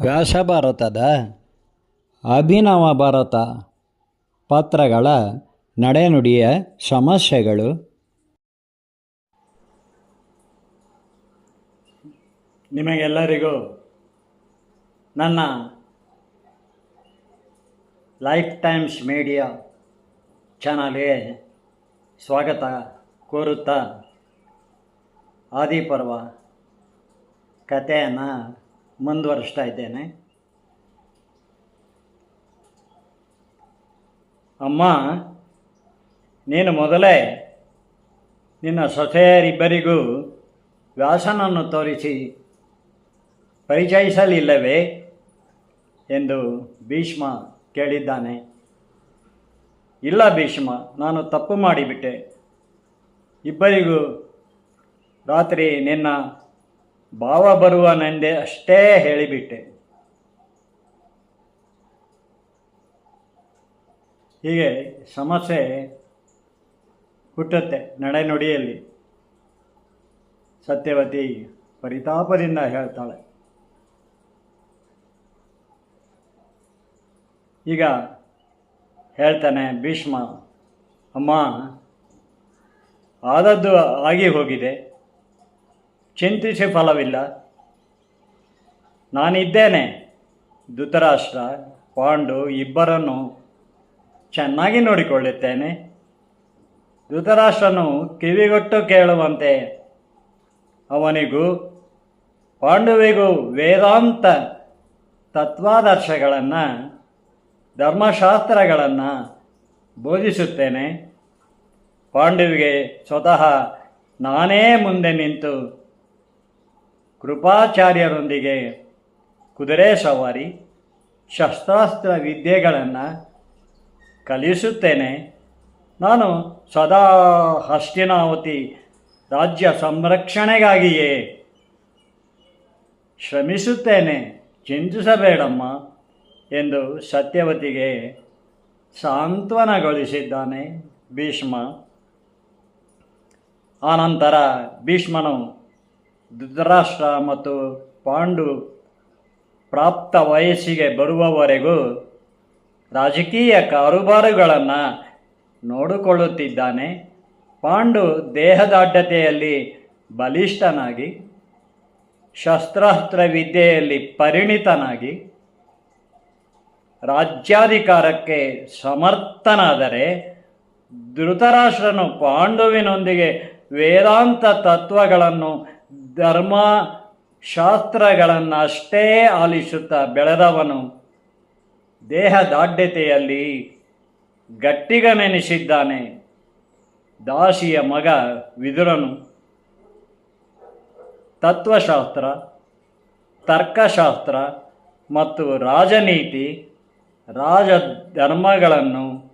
ವ್ಯಾಸ ಭಾರತದ ಅಭಿನವ ಭಾರತ ಪಾತ್ರಗಳ ನಡೆನುಡಿಯ ಸಮಸ್ಯೆಗಳು. ನಿಮಗೆಲ್ಲರಿಗೂ ನನ್ನ ಲೈಫ್ ಟೈಮ್ಸ್ ಮೀಡಿಯಾ ಚಾನಲ್ಗೆ ಸ್ವಾಗತ ಕೋರುತ್ತಾ ಆದಿಪರ್ವ ಕಥೆಯನ್ನು ಮುಂದುವರಿಸ್ತಾ ಇದ್ದೇನೆ. ಅಮ್ಮ, ನೀನು ಮೊದಲೇ ನಿನ್ನ ಸೊಸೆಯರಿಬ್ಬರಿಗೂ ವ್ಯಾಸನನ್ನು ತೋರಿಸಿ ಪರಿಚಯಿಸಲಿಲ್ಲವೇ ಎಂದು ಭೀಷ್ಮ ಕೇಳಿದ್ದಾನೆ. ಇಲ್ಲ ಭೀಷ್ಮ, ನಾನು ತಪ್ಪು ಮಾಡಿಬಿಟ್ಟೆ. ಇಬ್ಬರಿಗೂ ರಾತ್ರಿ ನಿನ್ನ ಭಾವ ಬರುವನೆಂದೇ ಅಷ್ಟೇ ಹೇಳಿಬಿಟ್ಟೆ. ಹೀಗೆ ಸಮಸ್ಯೆ ಹುಟ್ಟುತ್ತೆ ನಡೆನುಡಿಯಲ್ಲಿ. ಸತ್ಯವತಿ ಪರಿತಾಪದಿಂದ ಹೇಳ್ತಾಳೆ. ಈಗ ಹೇಳ್ತಾನೆ ಭೀಷ್ಮ, ಅಮ್ಮ, ಆದದ್ದು ಆಗಿ ಹೋಗಿದೆ. ಚಿಂತಿಸಿ ಫಲವಿಲ್ಲ. ನಾನಿದ್ದೇನೆ. ಧೃತರಾಷ್ಟ್ರ, ಪಾಂಡು, ಇಬ್ಬರನ್ನು ಚೆನ್ನಾಗಿ ನೋಡಿಕೊಳ್ಳುತ್ತೇನೆ. ಧೃತರಾಷ್ಟ್ರನು ಕಿವಿಗೊಟ್ಟು ಕೇಳುವಂತೆ ಅವನಿಗೂ, ಪಾಂಡುವಿಗೂ ವೇದಾಂತ ತತ್ವಾದರ್ಶಗಳನ್ನು ಧರ್ಮಶಾಸ್ತ್ರಗಳನ್ನು ಬೋಧಿಸುತ್ತೇನೆ. ಪಾಂಡುವಿಗೆ ಸ್ವತಃ ನಾನೇ ಮುಂದೆ ನಿಂತು ಕೃಪಾಚಾರ್ಯರೊಂದಿಗೆ ಕುದುರೆ ಸವಾರಿ, ಶಸ್ತ್ರಾಸ್ತ್ರ ವಿದ್ಯೆಗಳನ್ನು ಕಲಿಸುತ್ತೇನೆ. ನಾನು ಸದಾ ಹಸ್ತಿನಾವತಿ ರಾಜ್ಯ ಸಂರಕ್ಷಣೆಗಾಗಿಯೇ ಶ್ರಮಿಸುತ್ತೇನೆ. ಚಿಂತಿಸಬೇಡಮ್ಮ. ಎಂದು ಸತ್ಯವತಿಗೆ ಸಾಂತ್ವನಗೊಳಿಸಿದ್ದಾನೆ ಭೀಷ್ಮ. ಆನಂತರ ಭೀಷ್ಮನು ಧೃತರಾಷ್ಟ್ರ ಮತ್ತು ಪಾಂಡು ಪ್ರಾಪ್ತ ವಯಸ್ಸಿಗೆ ಬರುವವರೆಗೂ ರಾಜಕೀಯ ಕಾರುಬಾರುಗಳನ್ನು ನೋಡಿಕೊಳ್ಳುತ್ತಿದ್ದಾನೆ. ಪಾಂಡು ದೇಹದಾಢ್ಯತೆಯಲ್ಲಿ ಬಲಿಷ್ಠನಾಗಿ ಶಸ್ತ್ರಾಸ್ತ್ರ ವಿದ್ಯೆಯಲ್ಲಿ ಪರಿಣಿತನಾಗಿ ರಾಜ್ಯಾಧಿಕಾರಕ್ಕೆ ಸಮರ್ಥನಾದರೆ ಧೃತರಾಷ್ಟ್ರನು ಪಾಂಡುವಿನೊಂದಿಗೆ ವೇದಾಂತ ತತ್ವಗಳನ್ನು ಧರ್ಮ ಶಾಸ್ತ್ರಗಳನ್ನಷ್ಟೇ ಆಲಿಸುತ್ತಾ ಬೆಳೆದವನು. ದೇಹದಾಢ್ಯತೆಯಲ್ಲಿ ಗಟ್ಟಿಗನೆನಿಸಿದ್ದಾನೆ. ದಾಸಿಯ ಮಗ ವಿದುರನು. ತತ್ವಶಾಸ್ತ್ರ, ತರ್ಕಶಾಸ್ತ್ರ ಮತ್ತು ರಾಜನೀತಿ ರಾಜಧರ್ಮಗಳನ್ನು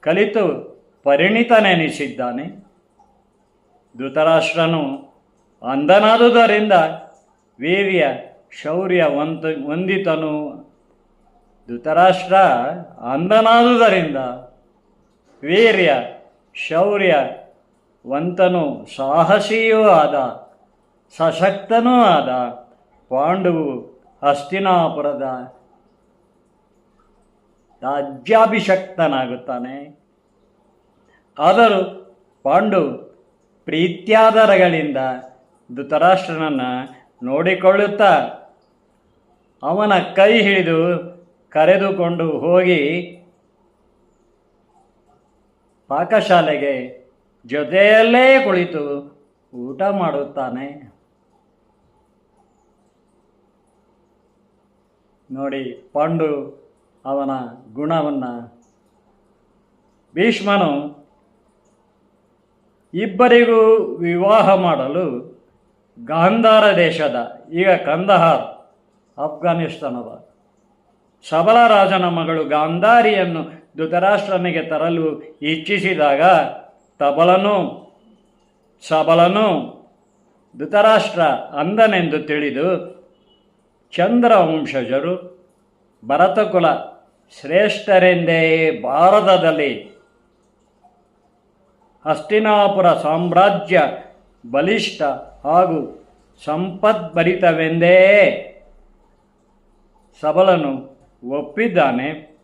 ಕಲಿತು ಪರಿಣಿತನೆನಿಸಿದ್ದಾನೆ. ಧೃತರಾಷ್ಟ್ರನು ಅಂಧನಾದುದರಿಂದ ವೀರ್ಯ ಶೌರ್ಯ ವಂತ ವಂದಿತನು ಧೃತರಾಷ್ಟ್ರ ಅಂಧನಾದುದರಿಂದ ವೀರ್ಯ ಶೌರ್ಯ ವಂತನು ಸಾಹಸಿಯೂ ಆದ, ಸಶಕ್ತನೂ ಆದ ಪಾಂಡುವು ಹಸ್ತಿನಾಪುರದ ರಾಜ್ಯಾಭಿಷಕ್ತನಾಗುತ್ತಾನೆ. ಆದರೂ ಪಾಂಡು ಪ್ರೀತ್ಯಾದರಗಳಿಂದ ಧೃತರಾಷ್ಟ್ರನನ್ನು ನೋಡಿಕೊಳ್ಳುತ್ತಾ ಅವನ ಕೈ ಹಿಡಿದು ಕರೆದುಕೊಂಡು ಹೋಗಿ ಪಾಕಶಾಲೆಗೆ ಜೊತೆಯಲ್ಲೇ ಕುಳಿತು ಊಟ ಮಾಡುತ್ತಾನೆ. ನೋಡಿ ಪಾಂಡು ಅವನ ಗುಣವನ್ನು. ಭೀಷ್ಮನು ಇಬ್ಬರಿಗೂ ವಿವಾಹ ಮಾಡಲು ಗಾಂಧಾರ ದೇಶದ, ಈಗ ಕಂದಹಾರ್ ಅಫ್ಘಾನಿಸ್ತಾನದ ಸಬಲ ರಾಜನ ಮಗಳು ಗಾಂಧಾರಿಯನ್ನು ಧೃತರಾಷ್ಟ್ರನಿಗೆ ತರಲು ಇಚ್ಛಿಸಿದಾಗ ತಬಲನು, ಸಬಲನು ಧೃತರಾಷ್ಟ್ರ ಅಂದನೆಂದು ತಿಳಿದು ಚಂದ್ರವಂಶಜರು ಭರತಕುಲ ಶ್ರೇಷ್ಠರೆಂದೇ ಭಾರತದಲ್ಲಿ ಹಸ್ತಿನಾಪುರ ಸಾಮ್ರಾಜ್ಯ ಬಲಿಷ್ಠ ಹಾಗೂ ಸಂಪದ್ಭರಿತವೆಂದೇ. ಸಬಲನು ಒಪ್ಪಿದ್ದಾನೆ.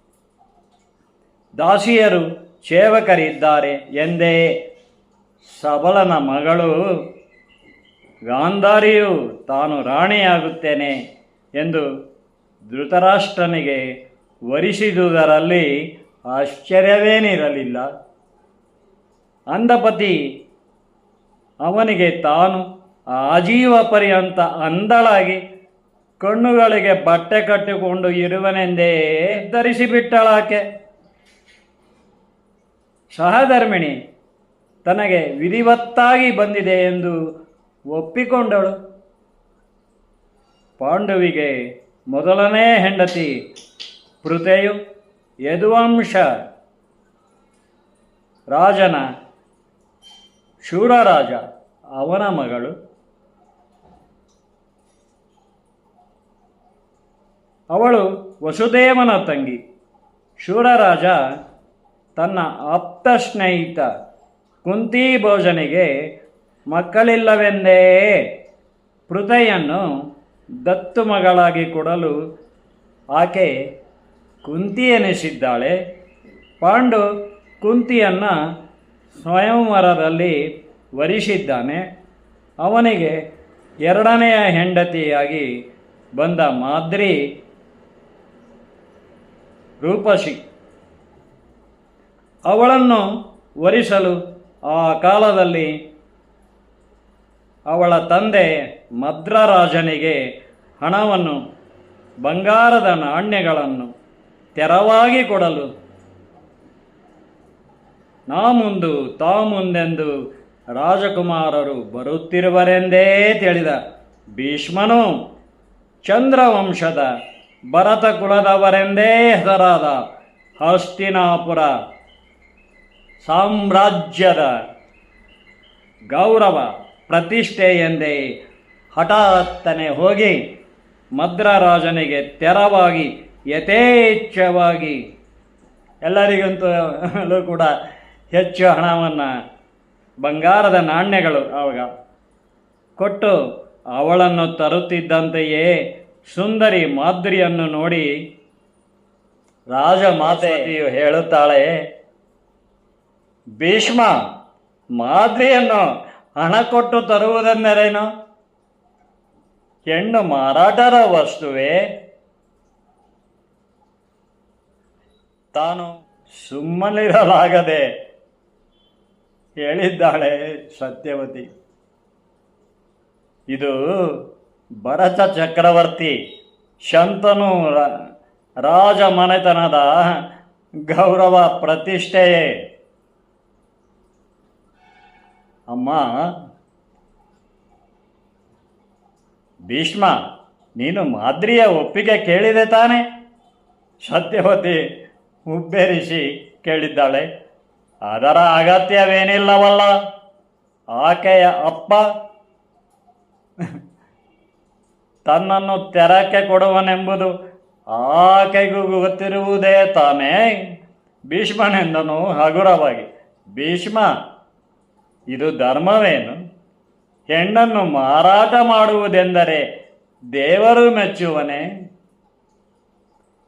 ದಾಸಿಯರು ಸೇವಕರಿದ್ದಾರೆ ಎಂದೇ. ಸಬಲನ ಮಗಳು ಗಾಂಧಾರಿಯು ತಾನು ರಾಣಿಯಾಗುತ್ತೇನೆ. ಎಂದು ಧೃತರಾಷ್ಟ್ರನಿಗೆ ವರಿಸಿದುದರಲ್ಲಿ ಆಶ್ಚರ್ಯವೇನಿರಲಿಲ್ಲ. ಅಂದಪತಿ, ಅವನಿಗೆ ತಾನು ಆಜೀವ ಪರ್ಯಂತ ಅಂದಳಾಗಿ ಕಣ್ಣುಗಳಿಗೆ ಬಟ್ಟೆ ಕಟ್ಟಿಕೊಂಡು ಇರುವನೆಂದೇ ಧರಿಸಿಬಿಟ್ಟಳಾಕೆ. ಸಹಧರ್ಮಿಣಿ, ತನಗೆ ವಿಧಿವತ್ತಾಗಿ ಬಂದಿದೆ ಎಂದು ಒಪ್ಪಿಕೊಂಡಳು. ಪಾಂಡವಿಗೆ ಮೊದಲನೇ ಹೆಂಡತಿ ಪೃತೆಯು ಯದುವಂಶ ರಾಜನ ಶೂರರಾಜ, ಅವನ ಮಗಳು. ಅವಳು ವಸುದೇವನ ತಂಗಿ. ಶೂರರಾಜ ತನ್ನ ಆಪ್ತ ಸ್ನೇಹಿತ ಕುಂತಿ ಭೋಜನಿಗೆ ಮಕ್ಕಳಿಲ್ಲವೆಂದೇ ಪೃಥೆಯನ್ನು ದತ್ತು ಮಗಳಾಗಿ ಕೊಡಲು ಆಕೆ ಕುಂತಿ ಎನಿಸಿದ್ದಾಳೆ ಪಾಂಡು ಕುಂತಿಯನ್ನು ಸ್ವಯಂವರದಲ್ಲಿ ವರಿಸಿದ್ದಾನೆ. ಅವನಿಗೆ ಎರಡನೆಯ ಹೆಂಡತಿಯಾಗಿ ಬಂದ ಮಾದ್ರಿ ರೂಪಶಿ ಅವಳನ್ನು ವರಿಸಲು ಆ ಕಾಲದಲ್ಲಿ ಅವಳ ತಂದೆ ಮದ್ರರಾಜನಿಗೆ ಹಣವನ್ನು, ಬಂಗಾರದ ನಾಣ್ಯಗಳನ್ನು ತೆರವಾಗಿ ಕೊಡಲು, ನಾ ಮುಂದು, ತಾ ಮುಂದೆಂದು ರಾಜಕುಮಾರರು ಬರುತ್ತಿರುವರೆಂದೇ ತಿಳಿದ ಭೀಷ್ಮನು ಚಂದ್ರವಂಶದ ಭರತ ಕುಲದವರೆಂದೇ ಹೆಸರಾದ ಹಸ್ತಿನಾಪುರ ಸಾಮ್ರಾಜ್ಯದ ಗೌರವ ಪ್ರತಿಷ್ಠೆ ಎಂದೇ ಹಠಾತ್ತನೆ ಹೋಗಿ ಮದ್ರರಾಜನಿಗೆ ತೆರವಾಗಿ ಯಥೇಚ್ಛವಾಗಿ ಎಲ್ಲರಿಗಂತೂ ಕೂಡ ಹೆಚ್ಚು ಹಣವನ್ನು ಬಂಗಾರದ ನಾಣ್ಯಗಳು ಆವಾಗ ಕೊಟ್ಟು ಅವಳನ್ನು ತರುತ್ತಿದ್ದಂತೆಯೇ ಸುಂದರಿ ಮಾದ್ರಿಯನ್ನು ನೋಡಿ ರಾಜ ಮಾತೆಯು ಹೇಳುತ್ತಾಳೆ, ಭೀಷ್ಮ, ಮಾದ್ರಿಯನ್ನು ಹಣ ಕೊಟ್ಟು ತರುವುದೆಂದರೇನು ಹೆಣ್ಣು ಮಾರಾಟದ ವಸ್ತುವೇ? ತಾನು ಸುಮ್ಮನಿರಲಾಗದೆ ಹೇಳಿದ್ದಾಳೆ ಸತ್ಯವತಿ. ಇದು ಭರತ ಚಕ್ರವರ್ತಿ, ಶಂತನು ರ- ರಾಜಮನೆತನದ ಗೌರವ ಪ್ರತಿಷ್ಠೆಯೇ. ಅಮ್ಮ, ಭೀಷ್ಮ, ನೀನು ಮಾದ್ರಿಯ ಒಪ್ಪಿಗೆ ಕೇಳಿದೆ ತಾನೆ? ಸತ್ಯವತಿ ಹುಬ್ಬೇರಿಸಿ ಕೇಳಿದ್ದಾಳೆ. ಅದರ ಅಗತ್ಯವೇನಿಲ್ಲವಲ್ಲ? ಆಕೆಯ ಅಪ್ಪ ತನ್ನನ್ನು ತೆರಕ್ಕೆ ಕೊಡುವನೆಂಬುದು ಆಕೆಗೂ ಗೊತ್ತಿರುವುದೇ ತಾನೇ? ಭೀಷ್ಮನೆಂದನು ಹಗುರವಾಗಿ, ಭೀಷ್ಮ ಇದು ಧರ್ಮವೇನು? ಹೆಣ್ಣನ್ನು ಮಾರಾಟ ಮಾಡುವುದೆಂದರೆ ದೇವರು ಮೆಚ್ಚುವನೆ?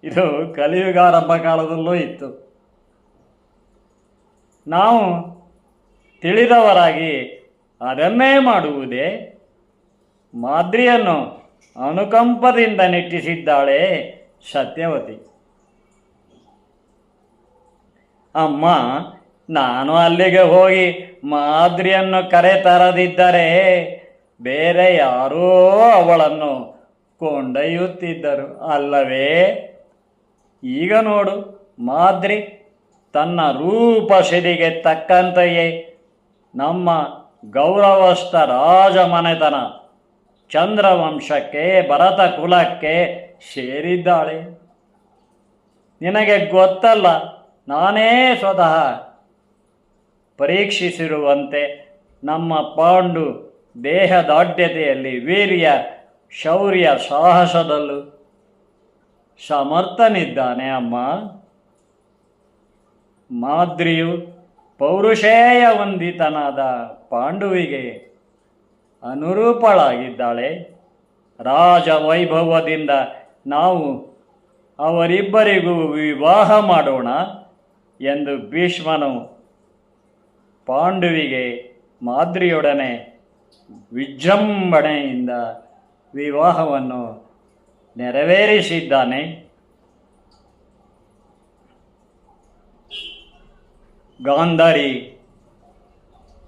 ಇದು ಕಲಿಯುಗಾರಂಭ ಕಾಲದಲ್ಲೂ ಇತ್ತು. ನಾವು ತಿಳಿದವರಾಗಿ ಅದನ್ನೇ ಮಾಡುವುದೇ? ಮಾದ್ರಿಯನ್ನು ಅನುಕಂಪದಿಂದ ನೆಟ್ಟಿಸಿದ್ದಾಳೆ ಸತ್ಯವತಿ. ಅಮ್ಮ ನಾನು ಅಲ್ಲಿಗೆ ಹೋಗಿ ಮಾದ್ರಿಯನ್ನು ಕರೆ ತರದಿದ್ದರೆ ಬೇರೆ ಯಾರೋ ಅವಳನ್ನು ಕೊಂಡೊಯ್ಯುತ್ತಿದ್ದರು ಅಲ್ಲವೇ? ಈಗ ನೋಡು, ಮಾದ್ರಿ ತನ್ನ ರೂಪಶಿರಿಗೆ ತಕ್ಕಂತೆಯೇ ನಮ್ಮ ಗೌರವಸ್ಥ ರಾಜಮನೆತನ ಚಂದ್ರವಂಶಕ್ಕೆ ಭರತ ಕುಲಕ್ಕೆ ಸೇರಿದ್ದಾಳೆ. ನಿನಗೆ ಗೊತ್ತಲ್ಲ, ನಾನೇ ಸ್ವತಃ ಪರೀಕ್ಷಿಸಿರುವಂತೆ ನಮ್ಮ ಪಾಂಡು ದೇಹದಾಢ್ಯತೆಯಲ್ಲಿ ವೀರ್ಯ, ಶೌರ್ಯ, ಸಾಹಸದಲ್ಲೂ ಸಮರ್ಥನಿದ್ದಾನೆ ಅಮ್ಮ. ಮಾದ್ರಿಯು ಪೌರುಷೇಯ ವಂದಿತನಾದ ಪಾಂಡುವಿಗೆ ಅನುರೂಪಳಾಗಿದ್ದಾಳೆ. ರಾಜ ವೈಭವದಿಂದ ನಾವು ಅವರಿಬ್ಬರಿಗೂ ವಿವಾಹ ಮಾಡೋಣ ಎಂದು ಭೀಷ್ಮನು ಪಾಂಡುವಿಗೆ ಮಾದ್ರಿಯೊಡನೆ ವಿಜೃಂಭಣೆಯಿಂದ ವಿವಾಹವನ್ನು ನೆರವೇರಿಸಿದ್ದಾನೆ. ಗಾಂಧಾರಿ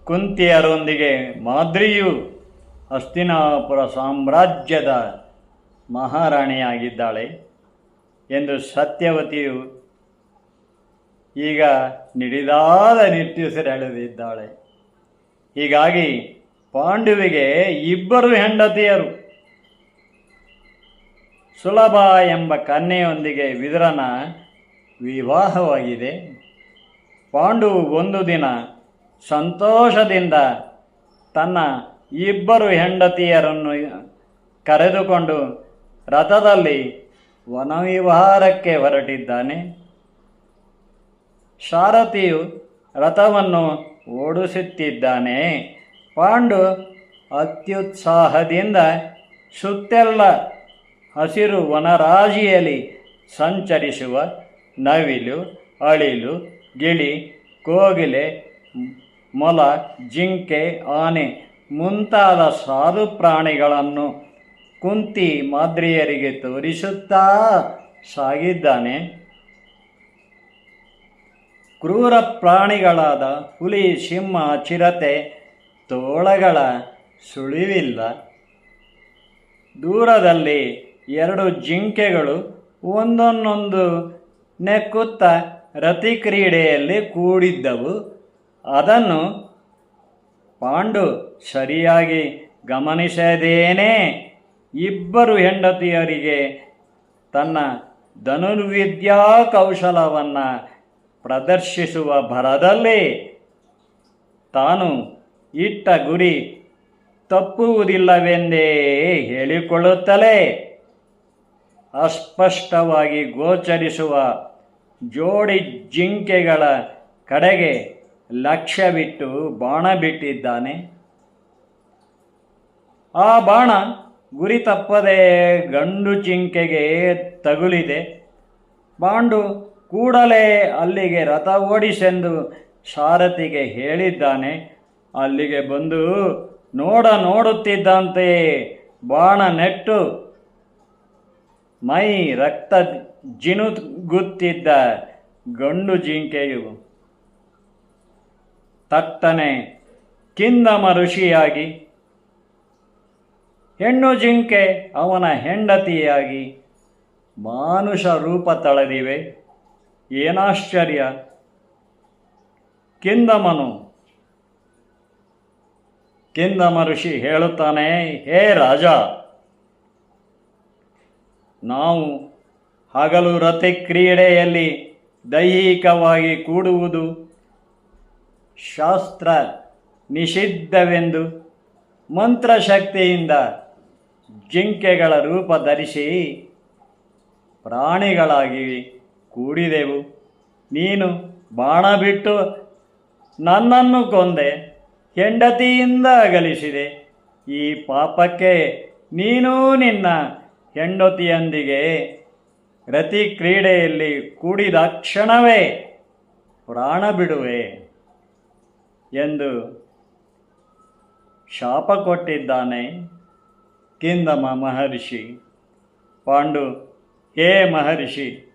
ಕುಂತಿಯರೊಂದಿಗೆ ಮಾದ್ರಿಯು ಹಸ್ತಿನಾಪುರ ಸಾಮ್ರಾಜ್ಯದ ಮಹಾರಾಣಿಯಾಗಿದ್ದಾಳೆ ಎಂದು ಸತ್ಯವತಿಯು ಈಗ ನಿಡಿದಾದ ನಿಟ್ಟುಸಿರೆಳೆದಿದ್ದಾಳೆ ಹೀಗಾಗಿ ಪಾಂಡುವಿಗೆ ಇಬ್ಬರು ಹೆಂಡತಿಯರು. ಸುಲಭ ಎಂಬ ಕನ್ಯೆಯೊಂದಿಗೆ ವಿದುರನ ವಿವಾಹವಾಗಿದೆ. ಪಾಂಡು ಒಂದು ದಿನ ಸಂತೋಷದಿಂದ ತನ್ನ ಇಬ್ಬರು ಹೆಂಡತಿಯರನ್ನು ಕರೆದುಕೊಂಡು ರಥದಲ್ಲಿ ವನವಿಹಾರಕ್ಕೆ ಹೊರಟಿದ್ದಾನೆ. ಶಾರಥಿಯು ರಥವನ್ನು ಓಡಿಸುತ್ತಿದ್ದಾನೆ. ಪಾಂಡು ಅತ್ಯುತ್ಸಾಹದಿಂದ ಸುತ್ತೆಲ್ಲ ಹಸಿರು ವನರಾಜಿಯಲ್ಲಿ ಸಂಚರಿಸುವ ನವಿಲು, ಅಳಿಲು, ಗಿಳಿ, ಕೋಗಿಲೆ, ಮೊಲ, ಜಿಂಕೆ, ಆನೆ ಮುಂತಾದ ಸಾಧು ಪ್ರಾಣಿಗಳನ್ನು ಕುಂತಿ ಮಾದ್ರಿಯರಿಗೆ ತೋರಿಸುತ್ತಾ ಸಾಗಿದ್ದಾನೆ. ಕ್ರೂರ ಪ್ರಾಣಿಗಳಾದ ಹುಲಿ, ಸಿಂಹ, ಚಿರತೆ, ತೋಳಗಳ ಸುಳಿವಿಲ್ಲ. ದೂರದಲ್ಲಿ ಎರಡು ಜಿಂಕೆಗಳು ಒಂದೊಂದೊಂದು ನೆಕ್ಕುತ್ತ ರತಿ ಕ್ರೀಡೆಯಲ್ಲಿ ಕೂಡಿದ್ದವು. ಅದನ್ನು ಪಾಂಡು ಸರಿಯಾಗಿ ಗಮನಿಸದೇನೆ. ಇಬ್ಬರು ಹೆಂಡತಿಯರಿಗೆ ತನ್ನ ಧನುರ್ವಿದ್ಯಾ ಕೌಶಲವನ್ನು ಪ್ರದರ್ಶಿಸುವ ಭರದಲ್ಲಿ ತಾನು ಇಟ್ಟ ಗುರಿ ತಪ್ಪುವುದಿಲ್ಲವೆಂದೇ ಹೇಳಿಕೊಳ್ಳುತ್ತಲೇ ಅಸ್ಪಷ್ಟವಾಗಿ ಗೋಚರಿಸುವ ಜೋಡಿ ಜಿಂಕೆಗಳ ಕಡೆಗೆ ಲಕ್ಷ್ಯವಿಟ್ಟು ಬಾಣ ಬಿಟ್ಟಿದ್ದಾನೆ. ಆ ಬಾಣ ಗುರಿ ತಪ್ಪದೆ ಗಂಡು ಜಿಂಕೆಗೆ ತಗುಲಿದೆ. ಪಾಂಡು ಕೂಡಲೇ ಅಲ್ಲಿಗೆ ರಥ ಓಡಿಸೆಂದು ಸಾರಥಿಗೆ ಹೇಳಿದ್ದಾನೆ. ಅಲ್ಲಿಗೆ ಬಂದು, ನೋಡ ನೋಡುತ್ತಿದ್ದಂತೆ, ಬಾಣ ನೆಟ್ಟು, ಮೈ ರಕ್ತ ಜಿನುಗುತ್ತಿದ್ದ ಗಂಡು ಜಿಂಕೆಯು ತಟ್ಟನೆ ಕಿಂದಮ ಋಷಿಯಾಗಿ, ಹೆಣ್ಣು ಜಿಂಕೆ ಅವನ ಹೆಂಡತಿಯಾಗಿ, ಮಾನುಷ ರೂಪ ತಳೆದಿವೆ. ಏನಾಶ್ಚರ್ಯ? ಕಿಂದಮನು. ಕಿಂದಮ ಋಷಿ ಹೇಳುತ್ತಾನೆ, ಹೇ ರಾಜ, ನಾವು ಹಗಲು ರತಿ ಕ್ರೀಡೆಯಲ್ಲಿ ದೈಹಿಕವಾಗಿ ಕೂಡುವುದು ಶಾಸ್ತ್ರ ನಿಷಿದ್ಧವೆಂದು ಮಂತ್ರಶಕ್ತಿಯಿಂದ ಜಿಂಕೆಗಳ ರೂಪ ಧರಿಸಿ ಪ್ರಾಣಿಗಳಾಗಿ ಕೂಡಿದೆವು. ನೀನು ಬಾಣ ಬಿಟ್ಟು ನನ್ನನ್ನು ಕೊಂದೆ ಹೆಂಡತಿಯಿಂದ ಅಗಲಿಸಿದೆ. ಈ ಪಾಪಕ್ಕೆ ನೀನೂ ನಿನ್ನ ಹೆಂಡತಿಯೊಂದಿಗೆ ರತಿ ಕ್ರೀಡೆಯಲ್ಲಿ ಕೂಡಿದ ಕ್ಷಣವೇ ಪ್ರಾಣ ಬಿಡುವೆ ಎಂದು ಶಾಪ ಕೊಟ್ಟಿದ್ದಾನೆ ಕಿಂದಮ ಮಹರ್ಷಿ. ಪಾಂಡು, ಹೇ ಮಹರ್ಷಿ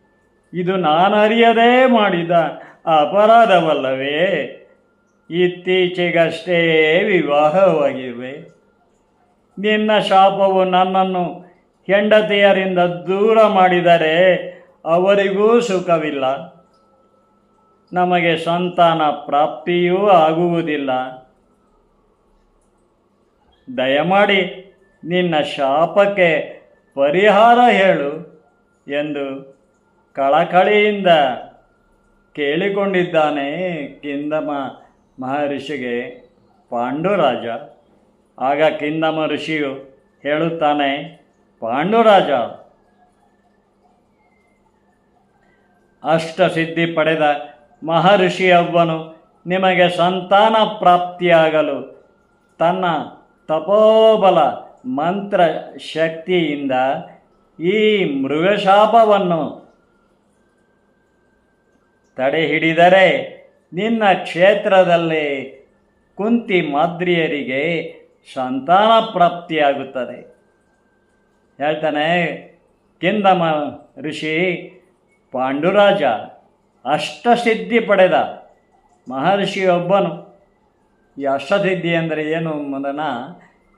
ಇದು ನಾನರಿಯದೇ ಮಾಡಿದ ಅಪರಾಧವಲ್ಲವೇ? ಇತ್ತೀಚೆಗಷ್ಟೇ ವಿವಾಹವಾಗಿವೆ. ನಿನ್ನ ಶಾಪವು ನನ್ನನ್ನು ಹೆಂಡತಿಯರಿಂದ ದೂರ ಮಾಡಿದರೆ ಅವರಿಗೂ ಸುಖವಿಲ್ಲ. ನಮಗೆ ಸಂತಾನ ಪ್ರಾಪ್ತಿಯೂ ಆಗುವುದಿಲ್ಲ. ದಯಮಾಡಿ ನಿನ್ನ ಶಾಪಕ್ಕೆ ಪರಿಹಾರ ಹೇಳು ಎಂದು ಕಳಕಳಿಯಿಂದ ಕೇಳಿಕೊಂಡಿದ್ದಾನೆ ಕಿಂದಮ ಮಹರ್ಷಿಗೆ ಪಾಂಡುರಾಜ. ಆಗ ಕಿಂದಮ ಋಷಿಯು ಹೇಳುತ್ತಾನೆ, ಪಾಂಡುರಾಜ ಅಷ್ಟಸಿದ್ಧಿ ಪಡೆದ ಮಹರ್ಷಿಯೊಬ್ಬನು ನಿಮಗೆ ಸಂತಾನ ಪ್ರಾಪ್ತಿಯಾಗಲು ತನ್ನ ತಪೋಬಲ ಮಂತ್ರ ಶಕ್ತಿಯಿಂದ ಈ ಮೃಗಶಾಪವನ್ನು ತಡೆ ಹಿಡಿದರೆ ನಿನ್ನ ಕ್ಷೇತ್ರದಲ್ಲಿ ಕುಂತಿ ಮಾದ್ರಿಯರಿಗೆ ಸಂತಾನ ಪ್ರಾಪ್ತಿಯಾಗುತ್ತದೆ. ಹೇಳ್ತಾನೆ, ಕಿಂದಮ ಋಷಿ, ಪಾಂಡುರಾಜ ಅಷ್ಟಸಿದ್ಧಿ ಪಡೆದ ಮಹರ್ಷಿಯೊಬ್ಬನು. ಈ ಅಷ್ಟಸಿದ್ಧಿ ಅಂದರೆ ಏನು ಅನ್ನೋದನ್ನು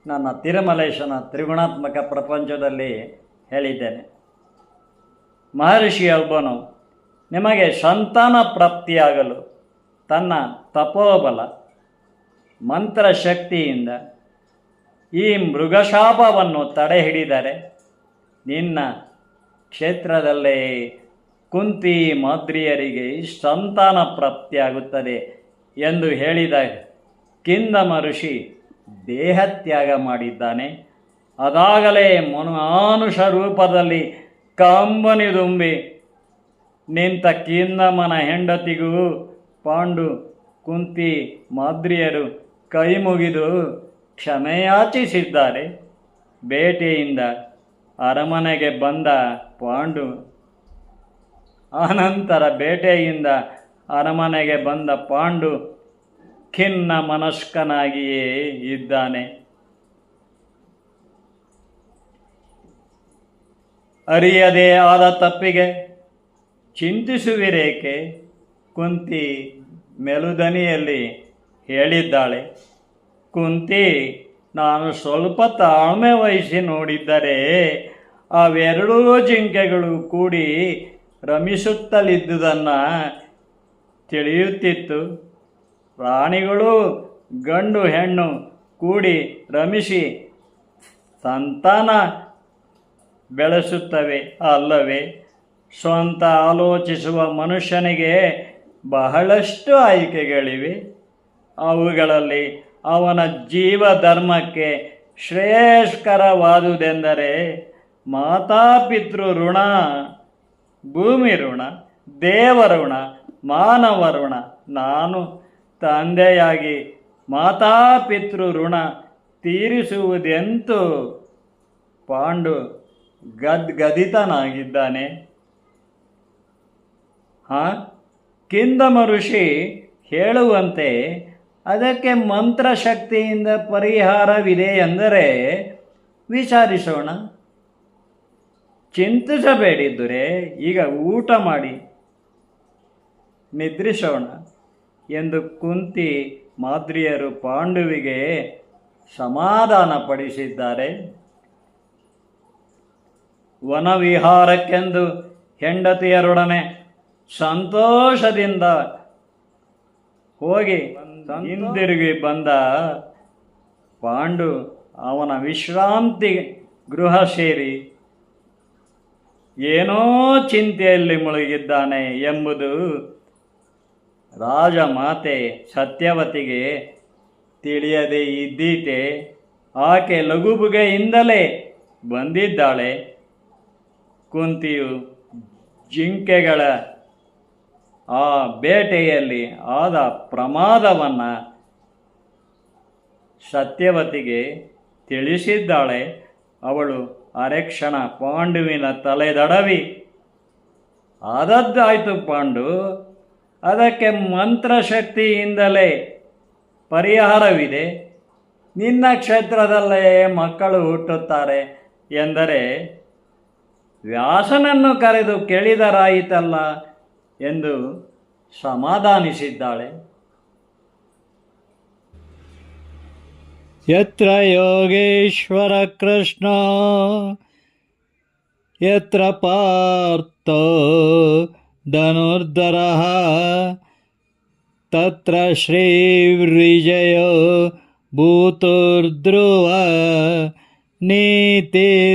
ನನ್ನ ತಿರುಮಲೇಶನ ತ್ರಿಗುಣಾತ್ಮಕ ಪ್ರಪಂಚದಲ್ಲಿ ಹೇಳಿದ್ದೇನೆ. ಮಹರ್ಷಿಯೊಬ್ಬನು ನಿಮಗೆ ಸಂತಾನ ಪ್ರಾಪ್ತಿಯಾಗಲು ತನ್ನ ತಪೋಬಲ, ಮಂತ್ರಶಕ್ತಿಯಿಂದ ಈ ಮೃಗಶಾಪವನ್ನು ತಡೆ ಹಿಡಿದರೆ ನಿನ್ನ ಕ್ಷೇತ್ರದಲ್ಲೇ ಕುಂತಿ ಮಾದ್ರಿಯರಿಗೆ ಸಂತಾನ ಪ್ರಾಪ್ತಿಯಾಗುತ್ತದೆ ಎಂದು ಹೇಳಿದ ಕಿಂದಮ ಋಷಿ ದೇಹತ್ಯಾಗ ಮಾಡಿದ್ದಾನೆ. ಅದಾಗಲೇ ಮನುಮಾನುಷ ರೂಪದಲ್ಲಿ ಕಂಬನಿದುಂಬಿ ನಿಂತ ಮನ ಹೆಂಡತಿಗೂ ಪಾಂಡು, ಕುಂತಿ, ಮಾದ್ರಿಯರು ಕೈ ಮುಗಿದು ಕ್ಷಮೆಯಾಚಿಸಿದ್ದಾರೆ ಬೇಟೆಯಿಂದ ಅರಮನೆಗೆ ಬಂದ ಪಾಂಡು ಆನಂತರ ಬೇಟೆಯಿಂದ ಅರಮನೆಗೆ ಬಂದ ಪಾಂಡು ಖಿನ್ನ ಮನಸ್ಕನಾಗಿಯೇ ಇದ್ದಾನೆ. ಅರಿಯದೇ ಆದ ತಪ್ಪಿಗೆ ಚಿಂತಿಸುವಿರೇಕೆ ಕುಂತಿ ಮೆಲುದನಿಯಲ್ಲಿ ಹೇಳಿದ್ದಾಳೆ. ಕುಂತಿ, ನಾನು ಸ್ವಲ್ಪ ತಾಳ್ಮೆ ವಹಿಸಿ ನೋಡಿದ್ದರೆ ಅವೆರಡೂ ಜಿಂಕೆಗಳು ಕೂಡಿ ರಮಿಸುತ್ತಲಿದ್ದುದನ್ನು ತಿಳಿಯುತ್ತಿತ್ತು. ಪ್ರಾಣಿಗಳು, ಗಂಡು, ಹೆಣ್ಣು ಕೂಡಿ ರಮಿಸಿ ಸಂತಾನ ಬೆಳೆಸುತ್ತವೆ ಅಲ್ಲವೇ? ಸ್ವಂತ ಆಲೋಚಿಸುವ ಮನುಷ್ಯನಿಗೆ ಬಹಳಷ್ಟು ಆಯ್ಕೆಗಳಿವೆ. ಅವುಗಳಲ್ಲಿ ಅವನ ಜೀವ ಧರ್ಮಕ್ಕೆ ಶ್ರೇಯಸ್ಕರವಾದುದೆಂದರೆ ಮಾತಾಪಿತೃ ಋಣ, ಭೂಮಿ ಋಣ, ದೇವಋಣ, ಮಾನವ ಋಣ. ನಾನು ತಂದೆಯಾಗಿ ಮಾತಾಪಿತೃ ಋಣ ತೀರಿಸುವುದೆಂತೂ ಪಾಂಡು ಗದ್ಗದಿತನಾಗಿದ್ದಾನೆ. ಹಾಂ ಕಿಂದಮ ಋಷಿ ಹೇಳುವಂತೆ ಅದಕ್ಕೆ ಮಂತ್ರಶಕ್ತಿಯಿಂದ ಪರಿಹಾರವಿದೆ ಎಂದರೆ ವಿಚಾರಿಸೋಣ. ಚಿಂತಿಸಬೇಡಿದ್ದರೆ, ಈಗ ಊಟ ಮಾಡಿ. ನಿದ್ರಿಸೋಣ ಎಂದು ಕುಂತಿ ಮಾದ್ರಿಯರು ಪಾಂಡುವಿಗೆ ಸಮಾಧಾನ ಪಡಿಸಿದ್ದಾರೆ ವನವಿಹಾರಕ್ಕೆಂದು ಹೆಂಡತಿಯರೊಡನೆ ಸಂತೋಷದಿಂದ ಹೋಗಿ ಹಿಂದಿರುಗಿ ಬಂದ ಪಾಂಡು ಅವನ ವಿಶ್ರಾಂತಿ ಗೃಹ ಸೇರಿ ಏನೋ ಚಿಂತೆಯಲ್ಲಿ ಮುಳುಗಿದ್ದಾನೆ ಎಂಬುದು ರಾಜಮಾತೆ ಸತ್ಯವತಿಗೆ ತಿಳಿಯದೇ ಇದ್ದೀತೆ ಆಕೆ ಲಘುಬುಗೆಯಿಂದಲೇ ಬಂದಿದ್ದಾಳೆ ಕುಂತಿಯು ಜಿಂಕೆಗಳ ಆ ಬೇಟೆಯಲ್ಲಿ ಆದ ಪ್ರಮಾದವನ್ನು ಸತ್ಯವತಿಗೆ ತಿಳಿಸಿದ್ದಾಳೆ. ಅವಳು ಅರೆಕ್ಷಣ ಪಾಂಡುವಿನ ತಲೆದಡವಿ ಆದದ್ದಾಯಿತು ಪಾಂಡು, ಅದಕ್ಕೆ ಮಂತ್ರಶಕ್ತಿಯಿಂದಲೇ ಪರಿಹಾರವಿದೆ. ನಿನ್ನ ಕ್ಷೇತ್ರದಲ್ಲೇ ಮಕ್ಕಳು ಹುಟ್ಟುತ್ತಾರೆ ಎಂದರೆ ವ್ಯಾಸನನ್ನು ಕರೆದು ಕೇಳಿದರಾಯಿತಲ್ಲ ಎಂದು ಸಮಾಧಾನಿಸಿದ್ದಾಳೆ. ಯತ್ರ ಯೋಗೇಶ್ವರ ಕೃಷ್ಣ ಯತ್ರ ಪಾರ್ಥ ಧನುರ್ಧರ ತತ್ರ ಶ್ರೀವೃಜಯ ಭೂತುರ್ಧ್ರುವ ನೀತಿರ್ಮತಿರ್ಮಮ.